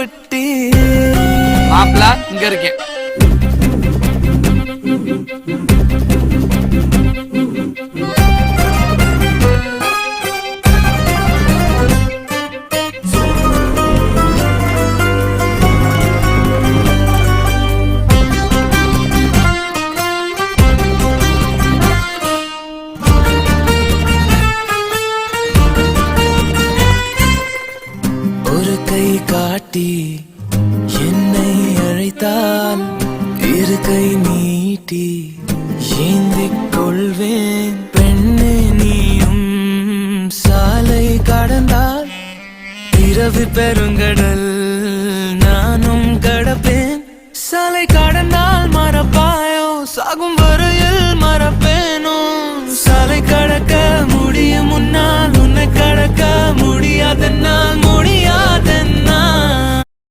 குட்டி மாப்பிள இங்க இருக்கேன். ஒரு கை காட்டி என்னை அழைத்தால் இருக்கை நீட்டி ஏந்திக் கொள்வேன். பெண்ணே நீயும் சாலை கடந்தால் இரவு பெருங்கடல் நானும் கடப்பேன். சாலை கடந்தால் மறப்பாயோ? சாகும் வரையில் மறப்பேனோ?